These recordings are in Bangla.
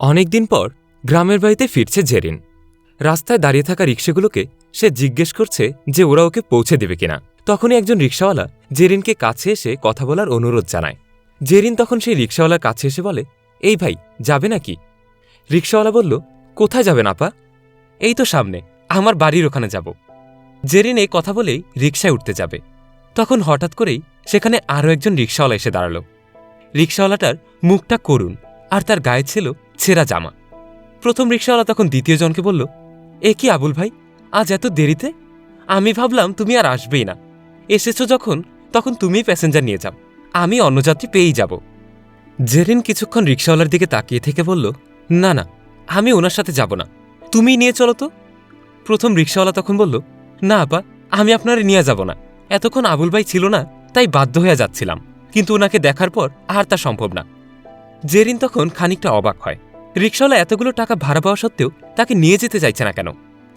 অনেকদিন পর গ্রামের বাড়িতে ফিরছে জেরিন। রাস্তায় দাঁড়িয়ে থাকা রিক্সাগুলোকে সে জিজ্ঞেস করছে যে ওরা ওকে পৌঁছে দেবে কিনা। তখনই একজন রিক্সাওয়ালা জেরিনকে কাছে এসে কথা বলার অনুরোধ জানায়। জেরিন তখন সেই রিক্সাওয়ালার কাছে এসে বলে, এই ভাই, যাবে নাকি? রিক্সাওয়ালা বলল, কোথায় যাবেন আপা? এই তো সামনে, আমার বাড়ির ওখানে যাব। জেরিন এই কথা বলেই রিক্সায় উঠতে যাবে। তখন হঠাৎ করেই সেখানে আরও একজন রিক্সাওয়ালা এসে দাঁড়াল। রিক্সাওয়ালাটার মুখটা করুন আর তার গায়ে ছিল ছেঁড়া জামা। প্রথম রিক্সাওয়ালা তখন দ্বিতীয় জনকে বলল, এ কি আবুল ভাই, আজ এত দেরিতে? আমি ভাবলাম তুমি আর আসবেই না। এসেছ যখন, তখন তুমিই প্যাসেঞ্জার নিয়ে যাও, আমি অন্য যাত্রী পেয়েই যাব। জেরিন কিছুক্ষণ রিক্সাওয়ালার দিকে তাকিয়ে থেকে বলল, না না, আমি ওনার সাথে যাব না। তুমিই নিয়ে চলো তো। প্রথম রিক্সাওয়ালা তখন বলল, না, আপা, আমি আপনারে নিয়ে যাব না। এতক্ষণ আবুল ভাই ছিল না, তাই বাধ্য হয়ে যাচ্ছিলাম। কিন্তু ওনাকে দেখার পর আর তা সম্ভব না। জেরিন তখন খানিকটা অবাক হয়। রিক্সাওয়ালা এতগুলো টাকা ভাড়া পাওয়া সত্ত্বেও তাকে নিয়ে যেতে চাইছে না কেন?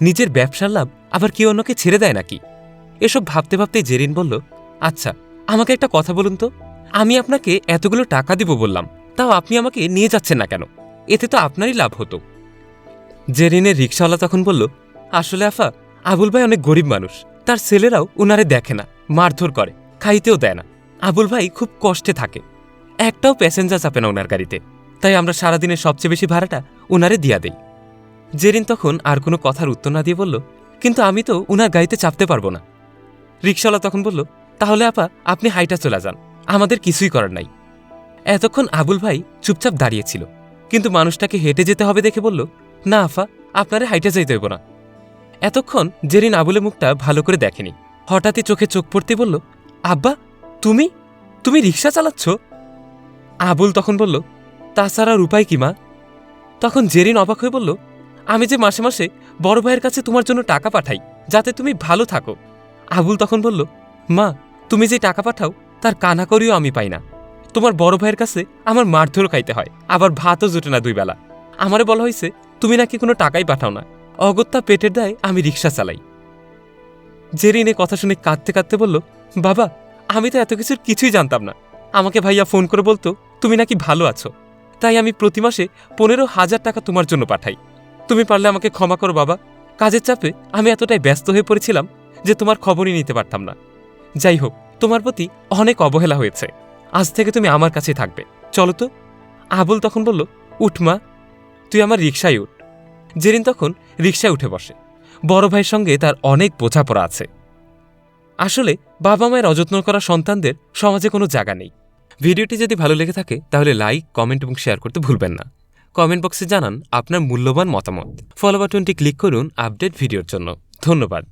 নিজের ব্যবসার লাভ আবার কেউ অন্যকে ছেড়ে দেয় নাকি? এসব ভাবতে ভাবতে জেরিন বলল আচ্ছা আমাকে একটা কথা বলুন তো। আমি আপনাকে এতগুলো টাকা দিব বললাম, তাও আপনি আমাকে নিয়ে যাচ্ছেন না কেন? এতে তো আপনারই লাভ হতো। জেরিনের রিক্সাওয়ালা তখন বলল, আসলে আফা, আবুল ভাই অনেক গরিব মানুষ। তার ছেলেরাও উনারে দেখে না, মারধর করে, খাইতেও দেয় না। আবুল ভাই খুব কষ্টে থাকে। একটাও প্যাসেঞ্জার চাপে না ওনার গাড়িতে। তাই আমরা সারাদিনের সবচেয়ে বেশি ভাড়াটা উনারে দিয়া দেই। জেরিন তখন আর কোনো কথার উত্তর না দিয়ে বলল, কিন্তু আমি তো উনার গাড়িতে চাপতে পারব না। রিক্সাওয়ালা তখন বলল, তাহলে আপা, আপনি হাইটা চলে যান। আমাদের কিছুই করার নাই। এতক্ষণ আবুল ভাই চুপচাপ দাঁড়িয়েছিল কিন্তু মানুষটাকে হেঁটে যেতে হবে দেখে বলল, না আফা আপনারে হাইটে যাইতে হইব না। এতক্ষণ জেরিন আবুলের মুখটা ভালো করে দেখেনি। হঠাৎই চোখে চোখ পড়তে বলল, আব্বা, তুমি? তুমি রিক্সা চালাচ্ছ? আবুল তখন বলল, তাছাড়া আর উপায় কি, মা? তখন জেরিন অবাক হয়ে বলল, আমি যে মাসে মাসে বড় ভাইয়ের কাছে তোমার জন্য টাকা পাঠাই, যাতে তুমি ভালো থাকো। আবুল তখন বলল, মা, তুমি যে টাকা পাঠাও, তার কানা করিও আমি পাই না। তোমার বড় ভাইয়ের কাছে আমার মারধরও খাইতে হয়, আবার ভাতও জুটে না দুই বেলা। আমারে বলা হয়েছে তুমি নাকি কোনো টাকাই পাঠাও না। অগত্যা পেটের দায় আমি রিক্সা চালাই। জেরিন কথা শুনে কাঁদতে কাঁদতে বলল, বাবা, আমি তো এত কিছুর কিছুই জানতাম না। আমাকে ভাইয়া ফোন করে বলতো তুমি নাকি ভালো আছো। তাই আমি প্রতি মাসে পনেরো হাজার টাকা তোমার জন্য পাঠাই। তুমি পারলে আমাকে ক্ষমা করো বাবা। কাজের চাপে আমি এতটাই ব্যস্ত হয়ে পড়েছিলাম যে তোমার খবরই নিতে পারতাম না। যাই হোক, তোমার প্রতি অনেক অবহেলা হয়েছে। আজ থেকে তুমি আমার কাছে থাকবে। চলো তো। আবুল তখন বলল, উঠ মা, তুই আমার রিক্সায় উঠ। জেরিন তখন রিক্সায় উঠে বসে। বড় ভাইয়ের সঙ্গে তার অনেক বোঝাপড়া আছে। আসলে বাবা মায়ের অযত্ন করা সন্তানদের সমাজে কোনো জায়গা নেই। ভিডিওটি যদি ভালো লেগে থাকে, তাহলে লাইক কমেন্ট এবং শেয়ার করতে ভুলবেন না। কমেন্ট বক্সে জানান আপনার মূল্যবান মতামত। ফলো বাটনটি ক্লিক করুন আপডেট ভিডিওর জন্য। ধন্যবাদ।